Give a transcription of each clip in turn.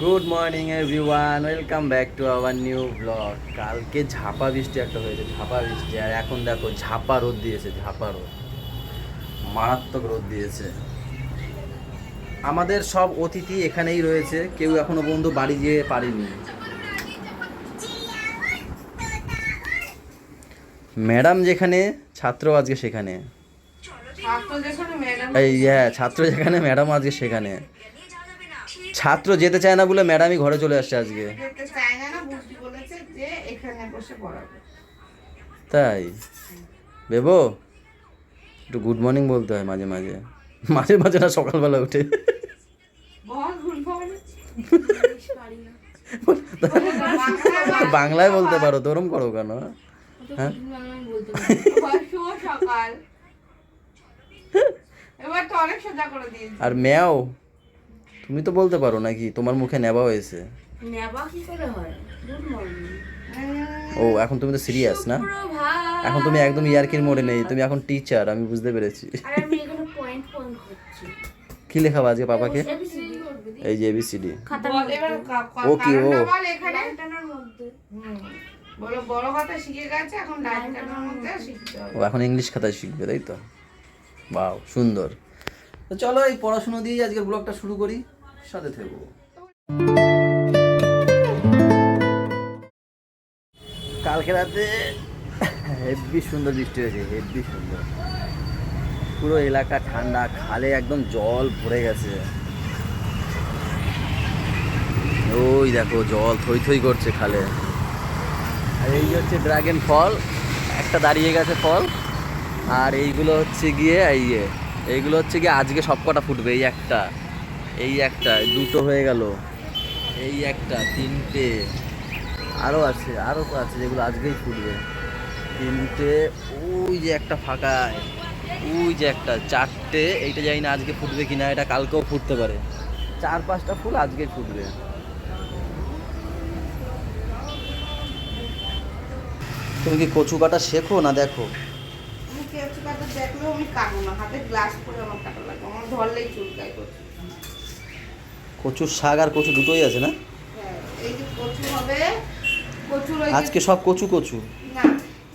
Good morning everyone welcome back to our new blog কালকে ঝাপা বৃষ্টি একটা হয়েছে ঝাপা বৃষ্টি। আর এখন দেখো ঝাপা রোদ দিয়েছে ঝাপা রোদ। মারাত্মক রোদ দিয়েছে আমাদের সব অতিথি এখানেই রয়েছে। কেউ এখনও পর্যন্ত বাড়ি যেয়ে পারেনি। ম্যাডাম যেখানে ছাত্র আজকে সেখানে। ছাত্র যেখানে ম্যাডাম এই হ্যাঁ ছাত্র যেখানে ম্যাডাম আজকে সেখানে। ছাত্র যেতে চায় না বলে ম্যাডামই ঘরে চলে আসছে আজকে। যেতে চায় না না বুঝতে বলেছে যে এখানে বসে পড়াবে। তাই? বেবো একটু গুড মর্নিং বলতে হয় মাঝে মাঝে। মাঝে মাঝে না সকালবেলা উঠে। বাংলায় বলতে পারো তোরম করো কেন? হ্যাঁ? আর ম্যাও তুমি তো বলতে পারো নাকি তোমার মুখে নেবা হয়েছে? নেবা কি করে হয়? ও এখন তুমি তো সিরিয়াস না? এখন তুমি একদম ইয়ারকির মোড়ে নেই তুমি এখন টিচার আমি বুঝতে পেরেছি। আর আমি এখানে পয়েন্ট পয়েন্ট করছি। কি লেখাবো আজকে পাপাকে? এই যে এবিসিডি ও কি ও? কারণটা বল এখানে? টানার মধ্যে। হুম। বলো বড় কথা শিখে গেছে এখন লাইন টানার মধ্যে। শিখতে হবে। ও এখন ইংলিশ খাতায় শিখবে তাই তো? বাও সুন্দর। তো চলো এই পড়াশুনো দিয়ে আজকের ব্লগটা শুরু করি। সাথে থেকো। কালকে রাতে হেভি সুন্দর বৃষ্টি হয়েছে হেভি সুন্দর। পুরো এলাকা ঠান্ডা, খালে একদম জল ভরে গেছে। ওই দেখো, জল থই থই করছে খালে। আর এই হচ্ছে ড্রাগন ফল, একটা দাঁড়িয়ে গেছে ফল। আর এইগুলো হচ্ছে গিয়ে, এই এইগুলো হচ্ছে গিয়ে আজকে সব কটা ফুটবে, এই একটা। এই একটা দুটো হয়ে গেল। এই একটা, তিনটে। আরও আছে আরও তো আছে যেগুলো আজকেই ফুটবে। তিনটে, ওই যে একটা ফাঁকায়। ওই যে একটা, চারটে, এইটা জানি না আজকে ফুটবে কিনা, এটা কালকেও ফুটতে পারে। চার পাঁচটা ফুল আজকে ফুটবে। তুমি কি কচু কাটা শেখো না দেখো? কেউ কাটা দেখলেও আমি কাটবো না, হাতে গ্লাস করে আমার কাটা লাগবে, আমার ধরলেই চুলকায় করছে কচুর শাক আর কচু দুটোই আছে না? হ্যাঁ, এই যে কচু হবে কচুর আজকে সব কচু কচু। না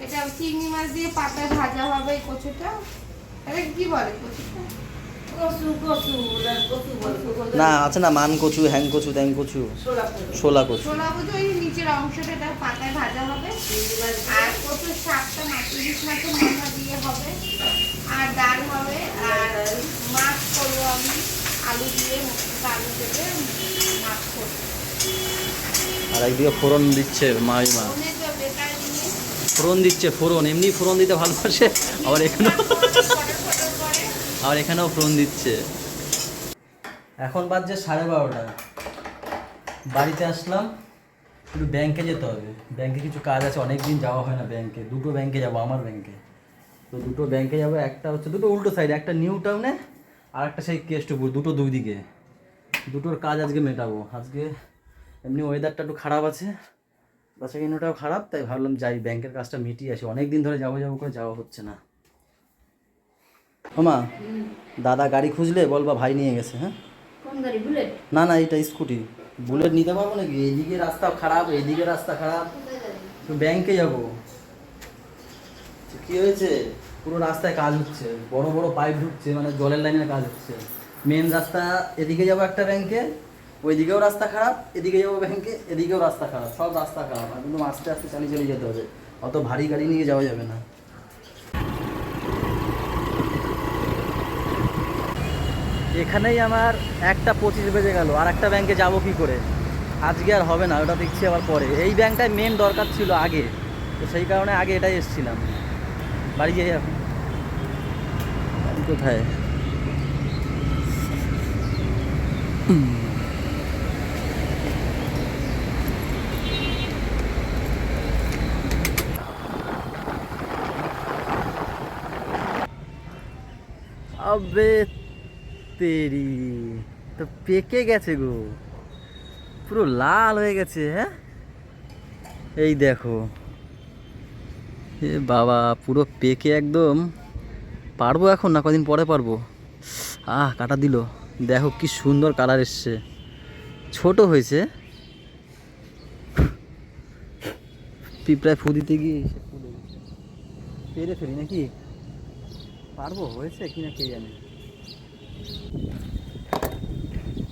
এটা চিংড়ি মাছ দিয়ে পাতায় ভাজা হবে এই কচুটা। এটা কি বলে কচুটা? কচু কচু ওরা কচু বলে না আছে না মান কচু হ্যাং কচু ট্যাং কচু। ছোলা কচু। ছোলা কচু। ওই নিচের অংশটা এটা পাতায় ভাজা হবে। আর কচুর শাকটা মাছ ইলিশ মাছের মাথা দিয়ে হবে। আর ডাল হবে আর মাছ করব আমি। আলু দিয়ে আলু দেবে মাছ করব। আর একদিকে ফোড়ন দিচ্ছে মাইমা ফোড়ন দিচ্ছে ফোড়ন এমনি ফোড়ন দিতে ভালোবাসে আবার এখানেও আবার এখানেও ফোড়ন দিচ্ছে। এখন বাজছে সাড়ে বারোটা। বাড়িতে আসলাম একটু ব্যাংকে যেতে হবে। ব্যাংকে কিছু কাজ আছে অনেক দিন যাওয়া হয় না ব্যাংকে দুটো ব্যাংকে যাব আমার ব্যাংকে তো দুটো ব্যাংকে যাব একটা হচ্ছে দুটো উল্টো সাইড একটা নিউ টাউনে আর একটা সেই কেষ্টপুর দুটো দুই দিকে। দুটোর কাজ আজকে মেটাবো। আজকে এমনি ওয়েদারটা একটু খারাপ আছে বাচ্চা কিনোটাও খারাপ তাই ভাবলাম যাই ব্যাংকের কাজটা মিটিয়ে আসি। অনেক দিন ধরে যাব যাব করে যাওয়া হচ্ছে না। ওমা দাদা গাড়ি খুঁজলে? বল বা ভাই নিয়ে গেছে হ্যাঁ? কোন গাড়ি বুলেট? না না এটা স্কুটি। বুলেট নিতে পারব নাকি? এইদিকে রাস্তা খারাপ এইদিকে রাস্তা খারাপ। তো ব্যাংকে যাব। কি হয়েছে? পুরো রাস্তায় কাজ হচ্ছে, বড় বড় পাইপ ঢুকছে মানে জলের লাইনের কাজ হচ্ছে। মেন রাস্তা এদিকে যাব একটা ব্যাংকে ওইদিকেও রাস্তা খারাপ, এদিকে যাব ব্যাংকে এদিকেও রাস্তা খারাপ, সব রাস্তা খারাপ। কিন্তু আস্তে আস্তে চালিয়ে চালিয়ে যেতে হবে। অত ভারী গাড়ি নিয়ে যাওয়া যাবে না। এখানেই আমার একটা পঁচিশ বেজে গেল, আর একটা ব্যাংকে যাব কি করে? আজকে আর হবে না, ওটা দেখছি আবার পরে। এই ব্যাংকটায় মেন দরকার ছিল আগে, তো সেই কারণে আগে এটাই এসেছিলাম। বাড়ি যাই এখন কোথায়? আবে তেরি, তো পেকে গেছে গো। পুরো লাল হয়ে গেছে হ্যাঁ? এই দেখো। এ বাবা, পুরো পেকে একদম। পারব এখন না? কদিন পরে পারব? আহ, কাটা দিল। দেখো কি সুন্দর কালার এসছে। ছোট হয়েছে। পিঁপড়ায় ফু দিতে গিয়ে পেরে ফেলি নাকি? পারব? হয়েছে কি না কে জানে।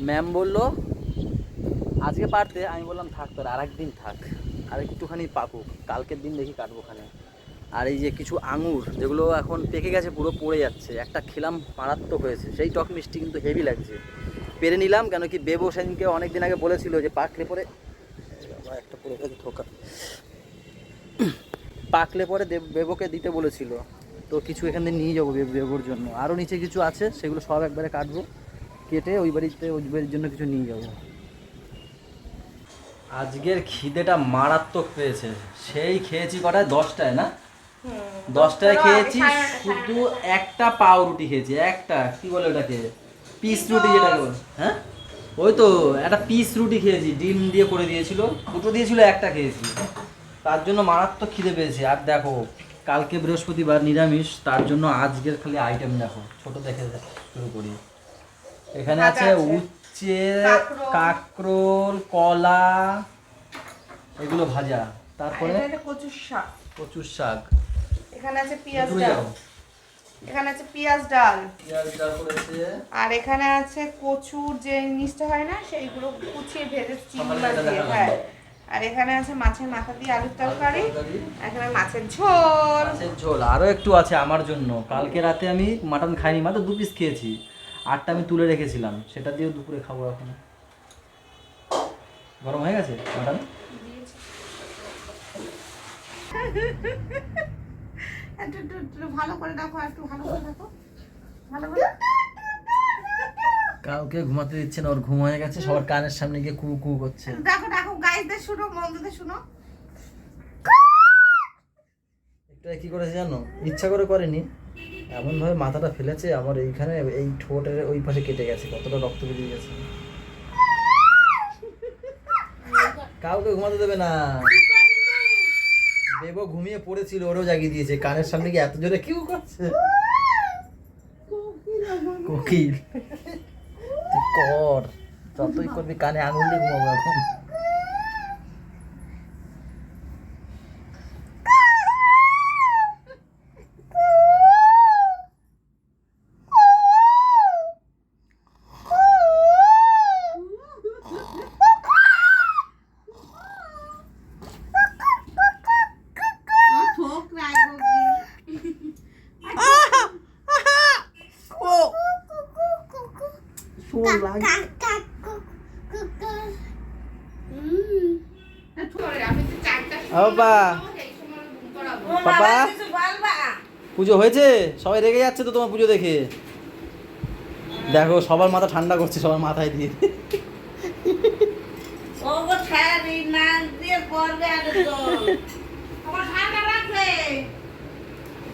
ম্যাম বলল, আজকে পারতে। আমি বললাম, থাক তোর আর একদিন থাক। আর একটুখানি পাকুক। কালকের দিন দেখি কাটবো ওখানে। আর এই যে কিছু আঙুর, যেগুলো এখন পেকে গেছে, পুরো পড়ে যাচ্ছে। একটা খেলাম, মারাত্মক হয়েছে। সেই টক মিষ্টি কিন্তু হেভি লাগছে। পেরে নিলাম, কেন কি বেবো সেদিনকে অনেক দিন আগে বলেছিল যে পাকলে পরে একটা পড়ে গেছে ঠোকা পাকলে পরে দেব- বেবোকে দিতে বলেছিল। তো কিছু এখান থেকে নিয়ে যাব বেব- বেবোর জন্য। আরও নিচে কিছু আছে, সেগুলো সব একবারে কাটবো। কেটে ওই বাড়িতে ওই বাড়ির জন্য কিছু নিয়ে যাব। আজকের খিদেটা মারাত্মক পেয়েছে। সেই খেয়েছি কটায়? দশটায়, না? দশটায় খেয়েছি শুধু একটা পাউরুটি খেয়েছি একটা কি বলে ওটাকে? পিস রুটি যেটাকে বলে। হ্যাঁ? ওই তো একটা পিস রুটি খেয়েছি ডিম দিয়ে করে দিয়েছিল দুটো দিয়েছিল একটা খেয়েছি। তার জন্য মারাত্মক খিদে পেয়েছি। আর দেখো কালকে বৃহস্পতিবার নিরামিষ তার জন্য আজকের খালি আইটেম দেখো ছোট দেখে শুরু করি। এখানে আছে। উচ্ছে কাঁকরোল। কলা এগুলো ভাজা। তারপরে? কচুর শাক। কচুর শাক। এখানে আছে পেঁয়াজ ডাল। এখানে আছে পেঁয়াজ ডাল। পেঁয়াজ ডাল করেছে আর এখানে আছে কচুর যে জিনিসটা হয় না সেইগুলো কুচিয়ে ভেজে চিংড়ি মাছ দিয়ে। হ্যাঁ। আর এখানে আছে মাছের মাথা দিয়ে আলুর তরকারি। এখানে মাছের ঝোল। মাছের ঝোল আরও একটু আছে আমার জন্য। কালকে রাতে আমি মাটন খাইনি মাত্র দু পিস খেয়েছি। আটটা আমি তুলে রেখেছিলাম সেটা দিয়েও দুপুরে খাব এখন। গরম হয়ে গেছে মাটন? একটু একটু একটু ভালো করে দেখো একটু ভালো করে দেখো। ভালো করে। কাউকে ঘুমাতে দিচ্ছে না ওর ঘুম হয়ে গেছে সবার কানের সামনে গিয়ে কু কু করছে। দেখো দেখো গাইজদের শুনো বন্ধুদের শুনো। একটা কি করেছে জানো? ইচ্ছা করে করেনি। এমন ভাবে মাথাটা ফেলেছে আমার এইখানে এই ঠোঁটের ওই পাশে কেটে গেছে কতটা রক্ত বেরিয়ে গেছে। কাউকে ঘুমাতে দেবে না। দেবো ঘুমিয়ে পড়েছিল, ওরও জাগিয়ে দিয়েছে। কানের সামনে কি এত জোরে কিউ করছে? কোকিল, তুই কর, যতই করবি কানে আঙুল দিয়ে ঘুমাবো এখন ঠোক রাখো আমি তো চারটা বাবা পাপা? পুজো হয়েছে? সবাই রেগে যাচ্ছে তো তোমার পুজো দেখে। দেখো সবার মাথা ঠান্ডা করছে সবার মাথায় দিয়ে।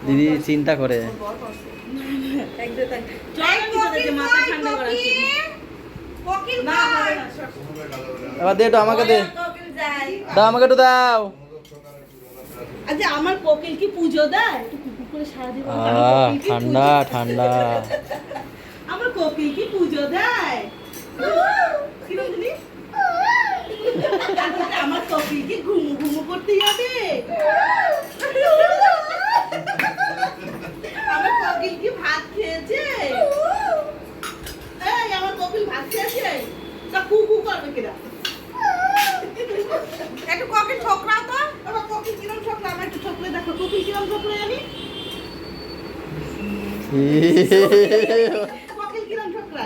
দিদি চিন্তা করে। এবার দে একটু আমাকে দে। দাও আমাকে একটু দাও। আচ্ছা আমার কোকিল কি পুজো দেয়? একটু কুকু করে সারা দিব ঠান্ডা ঠান্ডা। আমার কোকিল কি পুজো দেয়? আমার কোকিল কি ঘুমু ঘুমু করতে যাবে? আমার কোকিল কি ভাত খেয়েছে? এই আমার কোকিল ভাত খেয়েছে? তা কুকু করবে একটু তো? কিরম ঠকলে আমার একটু ঠকলে দেখো। কিরম ঠকলে ঠকলা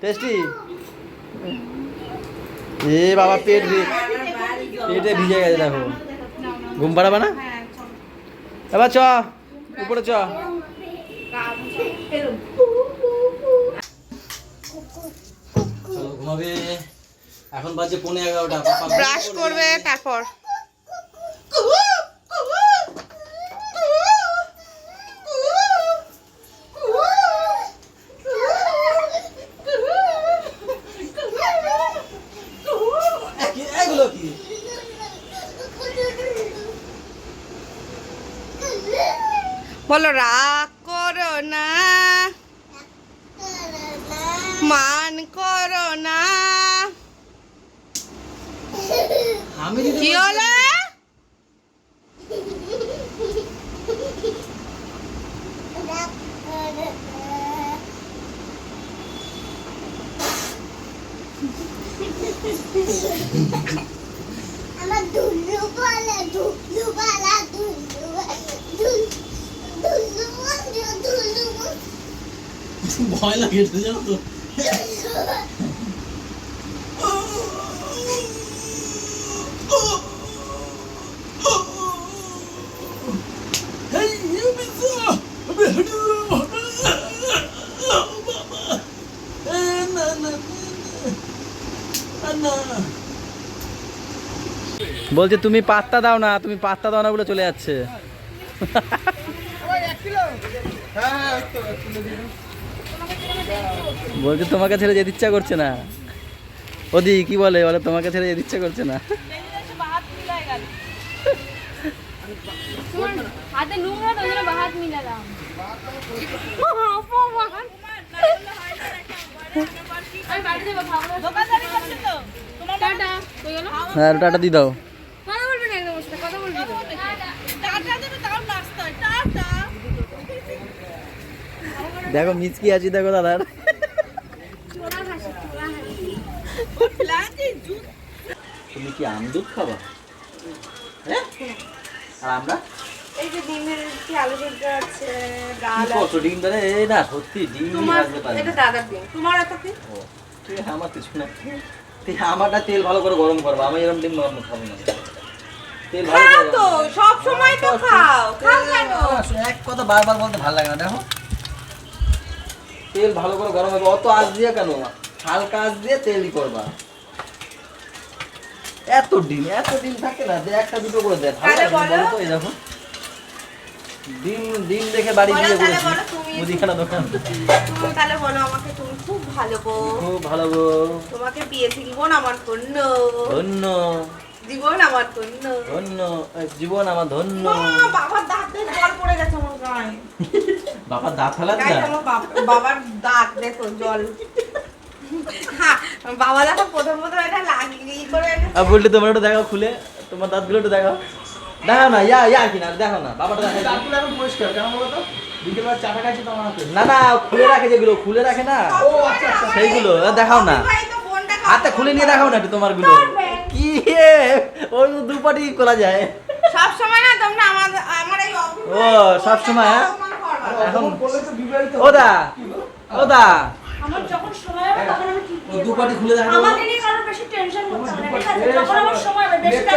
টেস্টি। এ বাবা পেট পেটে ভিজে গেছে দেখো। ঘুম পাড়াবে না? হ্যাঁ এবার চ উপরে চ। ঘুমাবে। এখন বাজে পৌনে এগারোটা ব্রাশ করবে। তারপর। কি- বলো রাগ করো না মান করো না। আমি কি হলো? আমার দুলু বলে দুলু বলা দুলু দুলু দুলু ভয় লাগে জানো তো। বলছে তুমি পাত্তা দাও না তুমি পাত্তা দাও না বলে চলে যাচ্ছে। বলছে তোমাকে ছেড়ে যেতে ইচ্ছা করছে না। ওদি কি বলে? বলে তোমাকে ছেড়ে যেতে ইচ্ছা করছে না। হাতে নোংরা তো ওই জন্য হাত মিলালাম আমি বাড়ি যাব খাব দোকানদারি করছে তো তোমার টাটা কই গেল হ্যাঁ টাটা দি দাও কথা বলবি না একদম ওর সাথে কথা বলবি তো টাটা দেবে তাও নাস্তা টাটা দেখো মিচকি আছি দেখো দাদার। তুমি কি আম দুধ খাবা? হ্যাঁ? আর আমরা? এই যে ডিমের কি আলু সেদ্ধ আছে ডাল কত ডিম ধরে? এই না সত্যি ডিম তোমার ভাজতে এটা দাদার ডিম। তোমার এত কি? ও, ঠিক আছে আমার কিছু না। আমারটা তেল ভালো করে গরম করব। আমি এরকম ডিম গরম খাব না। তেল ভালো তো সব সময় তো খাও। খাও কেন? এক কথা বারবার বলতে ভালো লাগে না দেখো। তেল ভালো করে গরম হবে। অত আঁচ দিয়ে কেন? হালকা আঁচ দিয়ে তেলই করবা। এত ডিম এত ডিম থাকে না? দে একটা দুটো করে দে। ভালো বলো। তো এই দেখো। ডিম ডিম দেখে বাড়ি দিয়ে তাহলে করেছি বলো তুমি। মুদিখানা দোকান। তুমি তাহলে বলো আমাকে তুমি খুব ভালো গো খুব ভালো গো তোমাকে পেয়েছি জীবন আমার ধন্য। ধন্য। জীবন আমার ধন্য। ধন্য। জীবন আমার ধন্য। বাবার দাঁত জল পড়ে গেছে আমার গায়ে বাবার দাঁত ফেলার গায়ে বাবার দাঁত দেখো জল। হ্যাঁ, বাবা দেখো প্রথম প্রথম এটা লাগিয়ে ই করে আর বললে তোমার একটু দেখাও খুলে। তোমার দাঁতগুলো একটু দেখাও। দেখাও না ইয়া ইয়া কিনা দেখো না বাবাটা দেখাও। দাঁতগুলো এখন পরিষ্কার কেন বলো তো? না না খুলে রাখে যেগুলো খুলে রাখে না। ও আচ্ছা আচ্ছা। সেইগুলো দেখাও না। হাতে খুলে নিয়ে দেখাও না একটু তোমারগুলো কি ওই দুপাটি করা যায়। সব সময় না তোমরা আমার আমার এই ও, সব সময়, হ্যাঁ? এখন এখন বললে তো বিবাহিত ও দা ও দা আমার যখন সময় হবে তখন আমি ঠিক ও দুপাটি খুলে দেখা আমাকে নিয়ে কারোর বেশি টেনশন করতে হবে না। ঠিক আছে যখন আমার সময় হবে বেশি নেটটা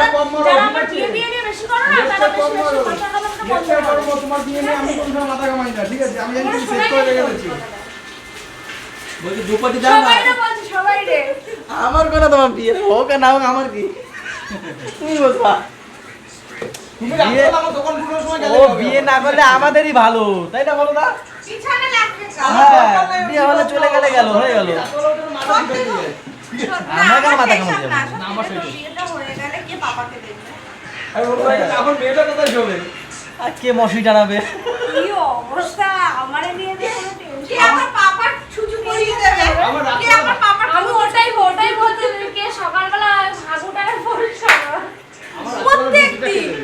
যারা আমার আছে? বিয়ে বিয়ে নিয়ে বেশি করো না তারা বেশি বেশি। কথা বন্ধ তোমার বিয়ে নিয়ে আমি কোনো সময় মাথা কামাই না ঠিক আছে? আমি জানি তুমি সেট করে রেখে দিচ্ছি বলছি দুপাটি দাও না। সবাই রে বলছি সবাই রে। আমার কোনো তোমার বিয়ে হোক না হোক আমার কি? তুমি বলবা ও বিয়ে না করলে আমাদেরই ভালো তাই না বলো না হ্যাঁ বিয়ে হলে চলে গেলে গেল হয়ে গেল। আমার কেন মাথা যাবে? হয়ে কে আর মশি টানাবে অবস্থা আমারে নিয়ে যে কোনো কে টেনশন আমার পাপার ছুচু করিয়ে দেবে আমার কে ডাক্তার- আমার পাপার আমি ওটাই ওটাই বলতে কে সকালবেলা পরিষ্কার করো।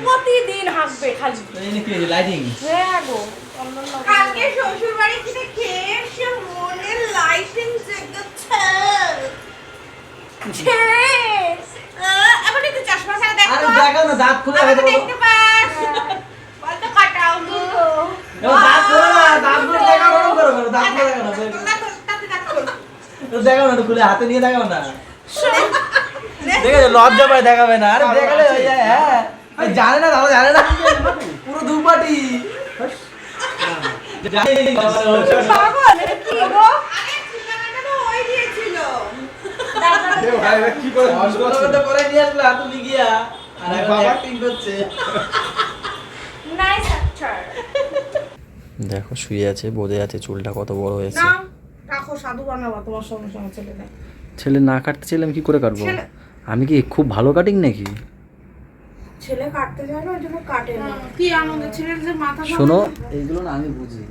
প্রতিদিন হাঁকবে খালি। লাইটিং হ্যাঁ গো কালকে শ্বশুর বাড়ি থেকে খেয়ে এসে মনে লাইটিং জেগেছে! এখন একটু চশমা ছাড়া দেখো। আরে দেখাও না দাঁত খুলে আমাকে দেখতে পাস। বলতো কাটাও গো দাঁত খুলে না দাঁত খুলে দেখাও না করো করো দাঁত খুলে দেখাও না দেখো, তো না খুলে হাতে নিয়ে দেখাও না। দেখে লজ্জা পায় দেখাবে না। আরে দেখালে হয়ে যায় হ্যাঁ। জানে না দাদা জানে না। পুরো দুপাটি। দেখো শুয়ে আছে বোঝে আছে চুলটা কত বড় হয়েছে। সাধু বানাবো তোমার সঙ্গে সঙ্গে ছেলে না কাটতে চাইলে আমি কি করে কাটবো? আমি কি খুব ভালো কাটিং নাকি? ছেলে কাটতে যায় না ওই জন্য কাটে না। কি আনন্দ ছেলের যে মাথা শোনো এইগুলো না আমি বুঝি।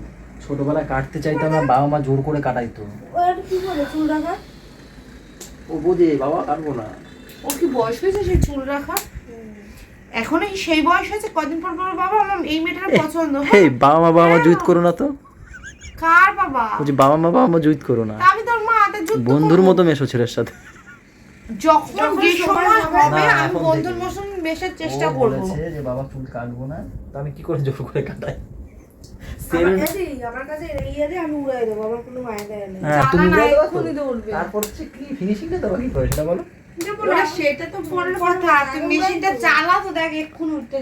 ছোটবেলায় কাটতে চাইতাম না বাবা মা জোর করে কাটাইতো। ওর কি বলে চুল রাখা? ও বোঝে বাবা কাটবো না। ও কি বয়স হয়েছে সেই চুল রাখা? এখনও কি সেই বয়স হয়েছে কদিন পর পর বাবা আমার এই মেয়েটার পছন্দ বাবা মা বাবা জুইত করো না তো। কার বাবা? বলছি বাবা মা বাবা মা জুইত করো না। আমি তোর মা বন্ধুর মতো মেশো ছেলের সাথে। যখন যে সময় হবে আমি বন্ধুর মতন বেশার চেষ্টা করব। বলেছে যে বাবা চুল কাটবো না। তো আমি কি করে জোর করে কাটাই? আমার কাছে ইয়ে দিয়ে আমি উড়াই দেবো আমার কোনো মায়না নেই হ্যাঁ তুমি উড়াই দেবা তো? এক্ষুনি দৌড়বে। তারপর হচ্ছে কি ফিনিশিংটা দেবা কি করে সেটা বলো? তো কথা তুমি মেশিনটা চালা দেখ এক্ষুনি উঠতে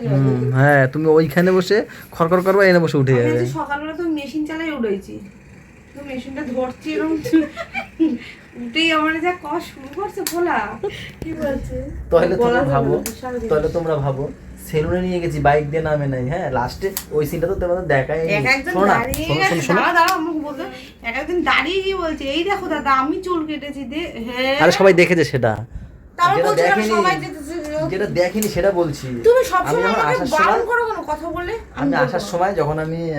হ্যাঁ তুমি ওইখানে বসে খরখর করবা এনে বসে উঠে যাবে। সকালবেলা তো মেশিন চালাই উড়াইছি। তো মেশিনটা ধরছি এরকম উঠেই আমার যা কষ্ট শুরু করছে ভোলা? কি বলছে? তাহলে তোমরা ভাবো তাহলে তোমরা ভাবো সেলুনে নিয়ে গেছি বাইক দিয়ে নামে নাই হ্যাঁ? লাস্টে ওই সিনটা তো তোমাদের দেখাই শোনো শোনো দাঁড়া আমাকে বলতো এক একজন দাঁড়িয়ে গিয়ে বলছে এই দেখো দাদা আমি চুল কেটেছি দে হ্যাঁ। আরে সবাই দেখেছে সেটা। যেটা দেখেনি যেটা দেখিনি সেটা বলছি। তুমি আমাকে বারণ সময় করো কেন কথা বলে আমি আসার সময় যখন আমি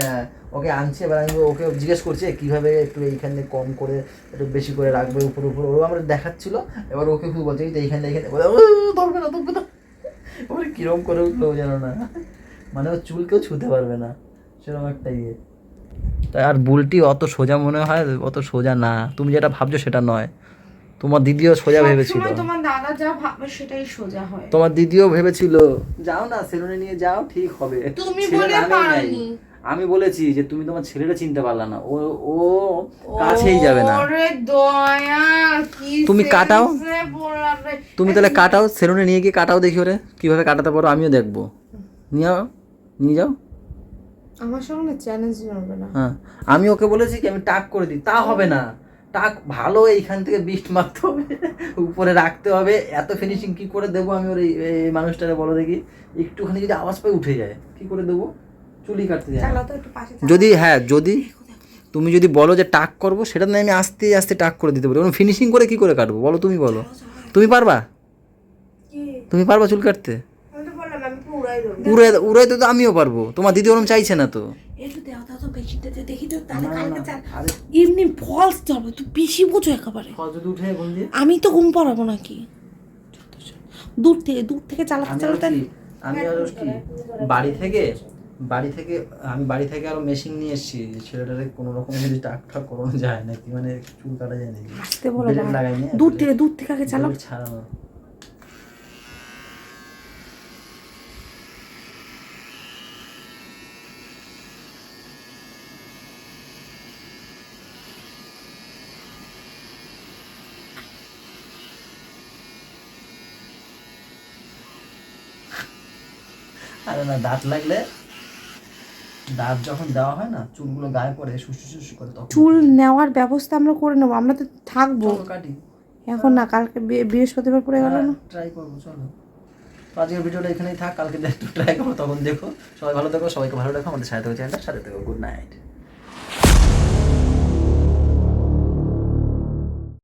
ওকে আনছি এবার আমি ওকে জিজ্ঞেস করছি কীভাবে একটু এইখানে কম করে একটু বেশি করে রাখবে উপর উপর? ও আমার দেখাচ্ছিল এবার ওকে শুধু বলছে যে এইখানে এইখানে। বলে, "ও, ধরবে না ধরবে না। ওর কিরম করে উঠল জানো না? মানে ও চুল কেউ ছুতে পারবে না সেরকম একটা ইয়ে। তাই আর বুলটি অত সোজা মনে হয় অত সোজা না। তুমি যেটা ভাবছ সেটা নয়। তোমার দিদিও সোজা ভেবেছিল। তোমার দাদা যা ভাবে সেটাই সোজা হয়। তোমার দিদিও ভেবেছিল যাও না সেলুনে নিয়ে যাও ঠিক হবে। তুমি ছেলে বলে। পারোনি। আমি বলেছি যে তুমি তোমার ছেলেটা চিনতে পারলা না। ও ও কাছেই যাবে না। ওরে দয়া কি তুমি কাটাও। তুমি তাহলে কাটাও সেলুনে নিয়ে গিয়ে কাটাও দেখি ওরে কীভাবে কাটাতে পারো আমিও দেখব। নিয়ে যাও নিয়ে যাও। আমার সঙ্গে চ্যালেঞ্জ হবে না। হ্যাঁ আমি ওকে বলেছি কি আমি টাক করে দিই তা হবে না। টাক ভালো এইখান থেকে বিস্ট মারতে হবে উপরে রাখতে হবে। এত ফিনিশিং কি করে দেবো আমি ওর এই মানুষটারে বলো দেখি। একটুখানি যদি আওয়াজ পাই উঠে যায়। কি করে দেবো? চুলি কাটতে যায়। চালা তো একটু পাশে চালা। যদি হ্যাঁ যদি তুমি যদি বলো যে টাক করব সেটা না আমি আস্তে আস্তে টাক করে দিতে পারি। ফিনিশিং করে কি করে কাটবো? বলো তুমি বলো। তুমি পারবা? তুমি পারবা চুল কাটতে? আমি তো বললাম আমি তো উড়াই দেবো। উড়ে উড়াইতে তো আমিও পারব। তোমার দিদি ওরম চাইছে না তো বেশিটা দেখি তো তাহলে কালকে এমনি ফলস ধরবে তুই বেশি বোঝো একেবারে। আমি তো ঘুম পাড়াবো নাকি? দূর থেকে দূর থেকে চালাতে চালাতে আমি আর কি বাড়ি থেকে বাড়ি থেকে আমি বাড়ি থেকে আরও মেশিন নিয়ে এসেছি ছেলেটারে কোনো রকম যদি টাক ঠাক করানো যায় নাকি? মানে চুল কাটা যায় নাকি? দূর থেকে দূর থেকে আগে চালাও। ছাড়ানো। আরে না দাঁত লাগলে দাঁত যখন দেওয়া হয় না চুলগুলো গায়ে পড়ে শুশু শুশু করে তখন চুল নেওয়ার ব্যবস্থা আমরা করে নেব আমরা তো থাকব। কাটি। এখন না কালকে বৃহস্পতিবার পরে গেল না? ট্রাই করব চলো। আজকের ভিডিওটা এখানেই থাক কালকে একটু ট্রাই করব তখন দেখো। সবাই ভালো দেখো সবাইকে ভালো রাখো আমাদের সাথে চ্যানেলটা সাথে দেখো গুড নাইট